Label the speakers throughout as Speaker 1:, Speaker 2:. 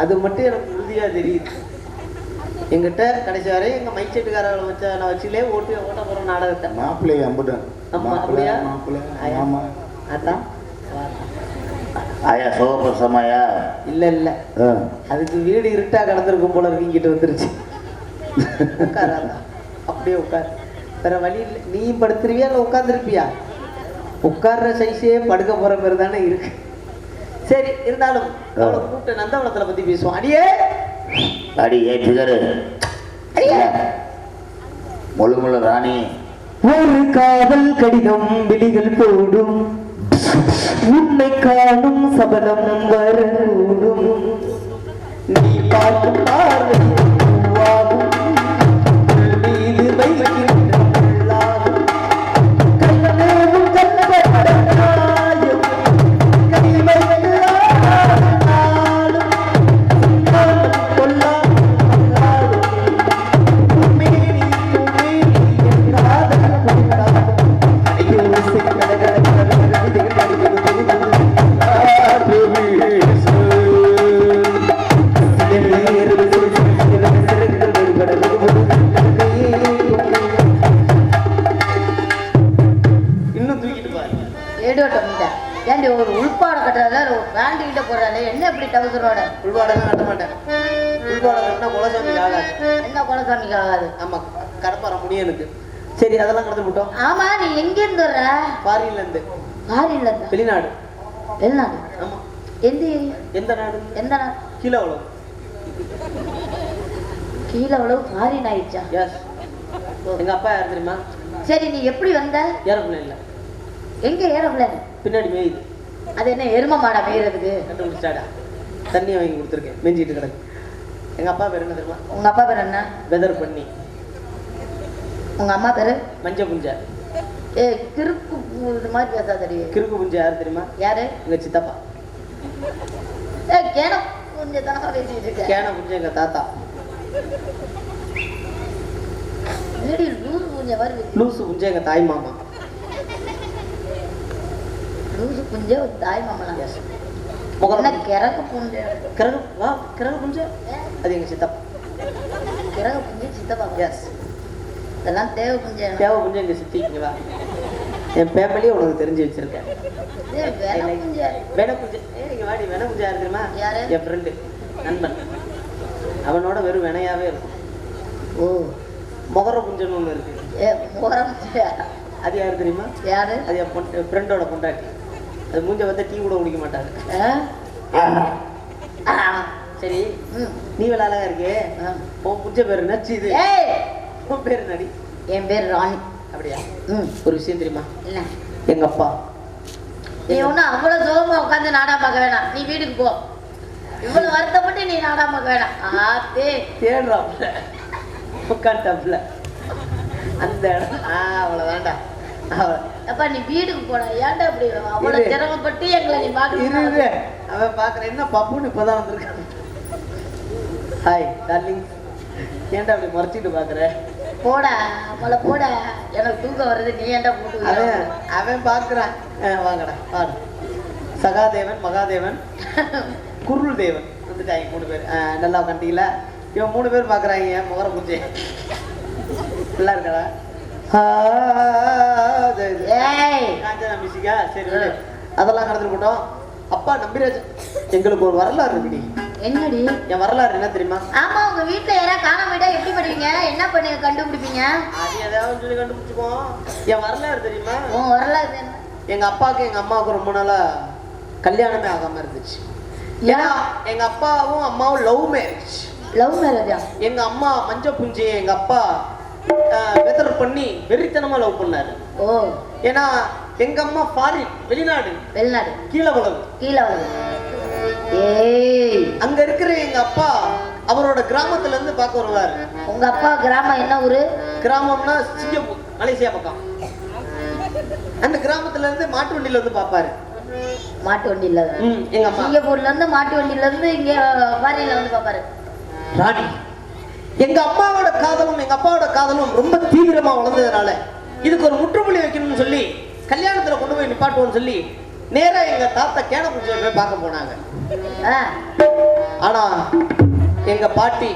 Speaker 1: அது மட்டும் எனக்கு உறுதியா தெரியுது. எங்கிட்ட கடைசி வரை எங்க மைச்செட்டுக்காரர்களை வச்ச நான் வச்சுலே ஓட்டு ஓட்ட போற நாடகத்தை.
Speaker 2: மாப்பிள்ளை அம்புடன்
Speaker 1: ஆமா, அப்படியா?
Speaker 2: மாப்பிள்ளை.
Speaker 1: ஆயா.
Speaker 2: ஆமா.
Speaker 1: அதான்.
Speaker 2: ஆயா சோகப்பிரசமாயா
Speaker 1: இல்ல இல்ல. அதுக்கு வீடு இருட்டா கடந்திருக்கும் போல இருக்கு இங்கிட்டு வந்துருச்சு. உட்காராதா. அப்படியே உட்கார். வேற வழி இல்லை. நீயும் படுத்துருவியா இல்லை உட்காந்துருப்பியா உட்கார்ற சைஸே படுக்க போற மாதிரி தானே இருக்கு. சரி இருந்தாலும் அவளை கூப்பிட்டு நந்தவனத்துல பத்தி பேசுவோம். அடியே!
Speaker 2: அடி ஏ பிகரு. முழு முழு ராணி.
Speaker 1: ஒரு காதல் கடிதம் விழிகள் போடும் உன்னை காணும் சபலம் வரக்கூடும் நீ பார்க்கும்
Speaker 3: டவுசரோட
Speaker 1: உள்வாடெல்லாம் கட்ட மாட்டேன். உள்வாடை கட்டினா குலசாமிக்கு ஆகாது.
Speaker 3: என்ன குலசாமிக்கு ஆகாது?
Speaker 1: ஆமா கடப்பாற முடியனுக்கு சரி அதெல்லாம் கடந்து விட்டோம்.
Speaker 3: ஆமா நீ எங்க இருந்து வர்ற?
Speaker 1: ஃபாரின்ல இருந்து
Speaker 3: ஃபாரின்ல இருந்தா?
Speaker 1: வெளிநாடு.
Speaker 3: வெளிநாடு?
Speaker 1: ஆமா.
Speaker 3: எந்த ஏரியா?
Speaker 1: எந்த நாடு?
Speaker 3: எந்த நாடு?
Speaker 1: கீழே அவ்வளோ
Speaker 3: கீழே அவ்வளவு ஃபாரின் ஆயிடுச்சா?
Speaker 1: எஸ் எங்க அப்பா யார் தெரியுமா?
Speaker 3: சரி நீ எப்படி வந்த?
Speaker 1: ஏரோப்ளேன்ல.
Speaker 3: எங்க ஏரோப்ளேன்?
Speaker 1: பின்னாடி மேயுது.
Speaker 3: அது என்ன எரும மாடா மேய்றதுக்கு?
Speaker 1: கண்டுபிடிச்சாடா? தண்ணியை வாங்கி கொடுத்துருக்கேன். மெஞ்சிட்டு கிடக்கு. எங்க அப்பா பேர் என்ன தெரியுமா?
Speaker 3: உங்க அப்பா பேர் என்ன?
Speaker 1: வெதர் பண்ணி
Speaker 3: உங்க அம்மா பேரு?
Speaker 1: மஞ்ச புஞ்ச.
Speaker 3: ஏ கிறுக்கு இது மாதிரி பேசாதடி
Speaker 1: கிறுக்கு புஞ்ச யார் தெரியுமா?
Speaker 3: யாரு?
Speaker 1: எங்க சித்தப்பா.
Speaker 3: ஏ கேன கொஞ்சம் தானமா பேசிட்டு இருக்க.
Speaker 1: கேன புஞ்ச எங்க தாத்தா.
Speaker 3: லூசு பூஞ்ச மாதிரி பேசி
Speaker 1: லூசு புஞ்ச எங்க தாய் மாமா.
Speaker 3: லூசு புஞ்ச தாய் மாமனா?
Speaker 1: எஸ் முகரம்
Speaker 3: கிறகு புஞ்ச?
Speaker 1: கிரகு வா கிரகு புஞ்ச? அது எங்க சித்தப்பா.
Speaker 3: கிறகு புஞ்ச சித்தப்பா.
Speaker 1: எஸ்
Speaker 3: இதெல்லாம் தேவை புஞ்ச.
Speaker 1: தேவை புஞ்ச எங்க சித்தி இங்க வா என் பேமிலியே உனக்கு தெரிஞ்சு வச்சிருக்கேன்.
Speaker 3: வேண புஞ்ச.
Speaker 1: ஏ இங்க வாடி யார் தெரியுமா?
Speaker 3: யாரு?
Speaker 1: என் ஃப்ரெண்டு நண்பன். அவனோட வெறும் வினையாவே இருக்கும்.
Speaker 3: ஓ.
Speaker 1: முகர புஞ்சன்னு ஒண்ணு இருக்கு.
Speaker 3: ஏ புஞ்ச
Speaker 1: அது யார் தெரியுமா?
Speaker 3: யாரு?
Speaker 1: அது என் பொன் ஃப்ரெண்டோட பொண்டாட்டி. அது மூஞ்ச வந்து டீ கூட குடிக்க மாட்டாரு?
Speaker 3: ஆ.
Speaker 1: சரி. நீ வேலை அழகா இருக்கே. உன் புஞ்ச பேர் நச்சு இது. உன் பேர் நடி
Speaker 3: என் பேர் ராணி.
Speaker 1: அப்படியா?
Speaker 3: ம்.
Speaker 1: ஒரு விஷயம் தெரியுமா?
Speaker 3: என்ன?
Speaker 1: எங்க அப்பா.
Speaker 3: நீ ஒன்றும் அவ்வளோ சுகமா உட்காந்து நாடகம் பார்க்க வேணாம். நீ வீட்டுக்கு போ. இவ்வளவு வருத்தப்பட்டு நீ நாடகம் பார்க்க வேணாம். ஆத்தே.
Speaker 1: தேடுறாப்ல. உட்காந்துட்டாப்ல அந்த இடம். ஆ அவ்வளோதான்டா அவ
Speaker 3: அப்பா நீ வீட்டுக்கு போடா. ஏன்டா அப்படி? அவ்வளவு. சிரமப்பட்டு எங்களை நீ
Speaker 1: இரு. அவன் பார்க்குறேன் என்ன பப்புன்னு இப்போதான் வந்திருக்கான். ஹாய் டார்லிங் ஏன்டா அப்படி மறைச்சிட்டு பார்க்குற?
Speaker 3: போடா அவளை போடா. எனக்கு தூக்கம் வருது நீ ஏன்டா போட்டு
Speaker 1: அவன்? அவன் பார்க்குறான் வாங்கடா வாடு சகாதேவன் மகாதேவன் குருள் தேவன் வந்துட்டாங்க மூணு பேர். நல்லா கண்டிங்களா இவன் மூணு பேர் பார்க்குறாங்க முகர பூஜை நல்லா இருக்கடா? அதெல்லாம் கடந்துட்டு போட்டோம் அப்பா நம்பிராஜ் எங்களுக்கு ஒரு வரலாறு இருக்குடி.
Speaker 3: என்னடி?
Speaker 1: என் வரலாறு என்ன தெரியுமா?
Speaker 3: ஆமா உங்க வீட்டுல யாராவது காணாம போயிட்டா எப்படி பண்ணுவீங்க என்ன பண்ணி கண்டுபிடிப்பீங்க?
Speaker 1: அது ஏதாவது சொல்லி கண்டுபிடிச்சுக்குவோம். என் வரலாறு தெரியுமா?
Speaker 3: உன் வரலாறு என்ன?
Speaker 1: எங்க அப்பாவுக்கு எங்க அம்மாவுக்கு ரொம்ப நாளா கல்யாணமே ஆகாம இருந்துச்சு. ஏன்னா எங்க அப்பாவும் அம்மாவும் லவ் மேரேஜ்.
Speaker 3: லவ் மேரேஜா?
Speaker 1: எங்க அம்மா மஞ்ச புஞ்சி எங்க அப்பா வெதர் பண்ணி வெறித்தனமா லவ் பண்ணாரு.
Speaker 3: ஓ.
Speaker 1: ஏன்னா எங்க அம்மா ஃபாரின் வெளிநாடு.
Speaker 3: வெளிநாடு.
Speaker 1: கீழே உலகம்.
Speaker 3: கீழே வருது ஏய்.
Speaker 1: அங்க இருக்கிற எங்க அப்பா அவரோட கிராமத்துல இருந்து பார்க்க வருவாரு.
Speaker 3: உங்க அப்பா கிராமம் என்ன ஊரு?
Speaker 1: கிராமம்னா சிங்கப்பூர் மலேசியா பக்கம். அந்த கிராமத்துல இருந்து மாட்டு வண்டியில வந்து பாப்பாரு
Speaker 3: மாட்டு வண்டியில.
Speaker 1: எங்க அம்மா
Speaker 3: சிங்கப்பூர்ல இருந்து மாட்டு வண்டியில இருந்து இங்க ஃபாரின்ல வந்து பாப்பாரு
Speaker 1: ராணி. எங்க அம்மாவோட காதலும் எங்க அப்பாவோட காதலும் ரொம்ப தீவிரமா வளர்ந்ததுனால இதுக்கு ஒரு முற்றுப்புள்ளி வைக்கணும்னு சொல்லி கல்யாணத்துல கொண்டு போய் நிப்பாட்டுவோம்னு சொல்லி நேரா எங்க தாத்தா கேன போய் பார்க்க போனாங்க.
Speaker 4: ஆனா எங்க பாட்டி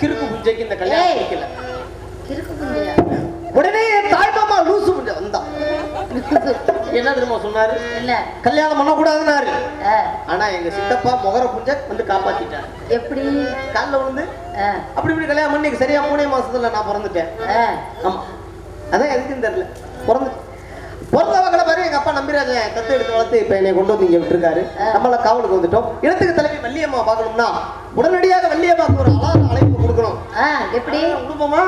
Speaker 4: கிறுக்கு புஞ்சைக்கு இந்த கல்யாணம்
Speaker 3: புஞ்சியா
Speaker 4: உடனே என் தாய் மாமா லூசு புஞ்ச வந்தா. என்ன தெரியுமா சொன்னாரு?
Speaker 3: என்ன?
Speaker 4: கல்யாணம் பண்ணக்கூடாதுன்னாரு. ஆனா எங்க சித்தப்பா முகர புஞ்ச வந்து காப்பாத்திட்டாரு.
Speaker 3: எப்படி?
Speaker 4: காலில் விழுந்து அப்படி இப்படி கல்யாணம் பண்ணி சரியா மூணே மாசத்துல நான் பிறந்துட்டேன். ஆமா. அதான் எதுக்குன்னு தெரியல. பிறந்து பிறந்த வகையில பாரு எங்க அப்பா நம்பிராஜன் தத்து எடுத்து வளர்த்து இப்ப என்னை கொண்டு வந்து இங்க விட்டுருக்காரு. நம்மள காவலுக்கு வந்துட்டோம். இடத்துக்கு தலைவி வள்ளியம்மா பார்க்கணும்னா உடனடியாக வள்ளியம்மாக்கு ஒரு அலார அழைப்பு கொடுக்கணும்.
Speaker 3: எப்படி?
Speaker 4: குடும்பமா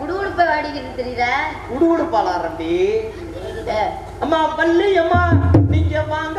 Speaker 3: குடுகுடுப்பை வாடிக்கிறது தெரியுதா
Speaker 4: உடுகுடுப்பாளா ரம்பி அம்மா பள்ளி அம்மா நீங்க வாங்க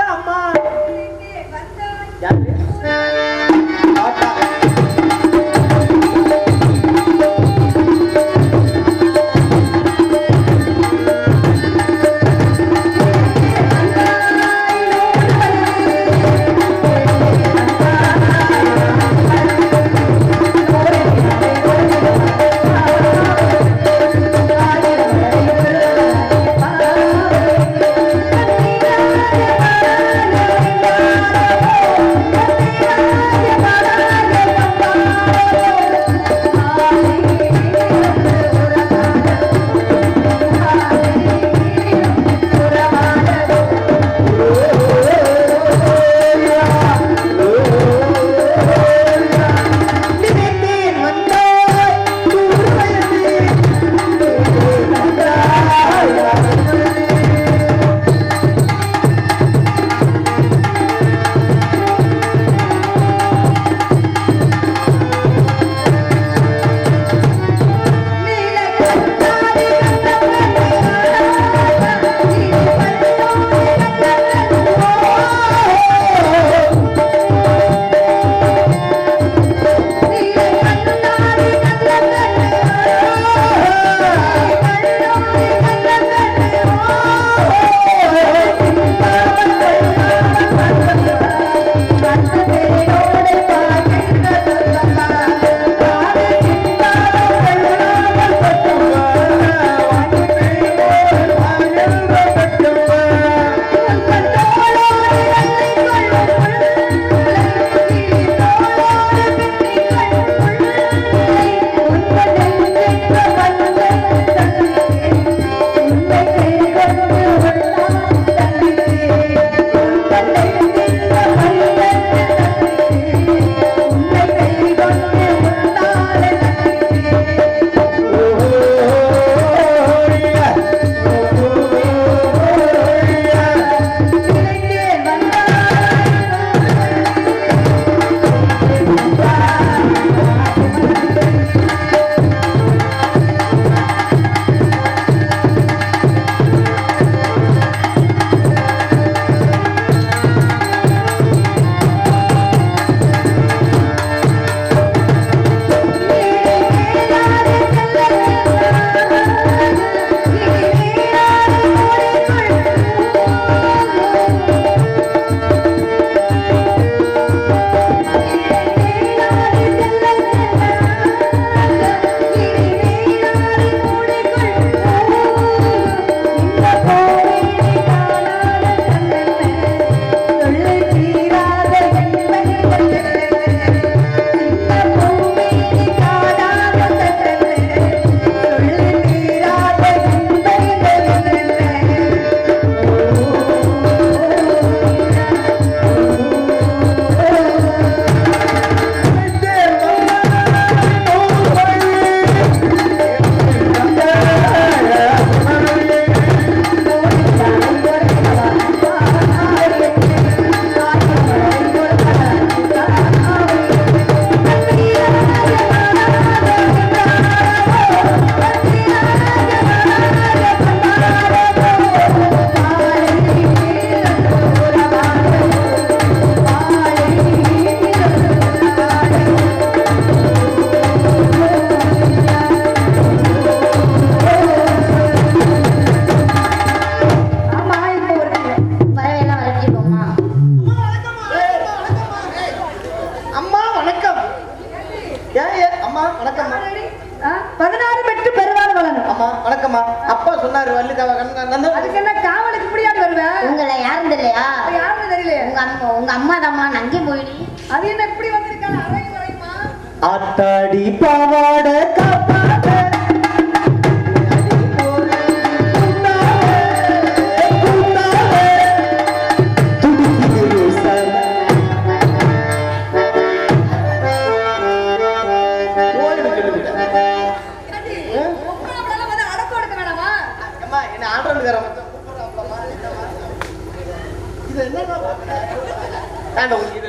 Speaker 4: ஆத்தாடி பாவாட காப்பாட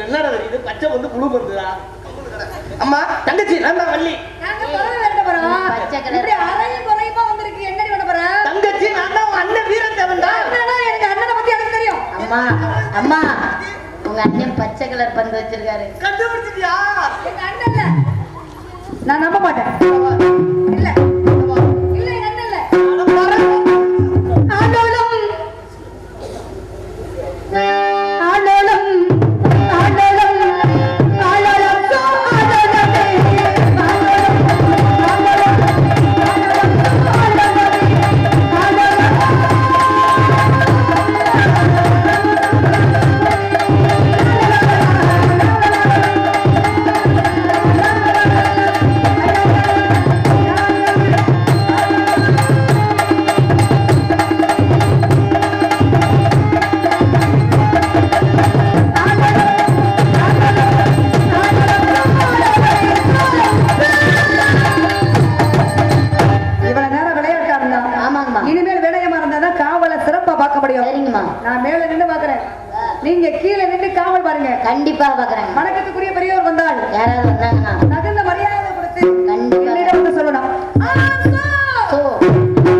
Speaker 4: என்னடா இது பச்சை வந்து குழு மருந்துடா அம்மா தங்கச்சி நான் தான் வள்ளி தங்கச்சி நான் தான் அண்ணன் வீரன் தேவன் தான்
Speaker 1: எனக்கு அண்ணனை பத்தி எனக்கு தெரியும்.
Speaker 3: அம்மா அம்மா உங்க அண்ணன் பச்சை கலர் பந்து வச்சிருக்காரு.
Speaker 4: கண்டுபிடிச்சிட்டியா?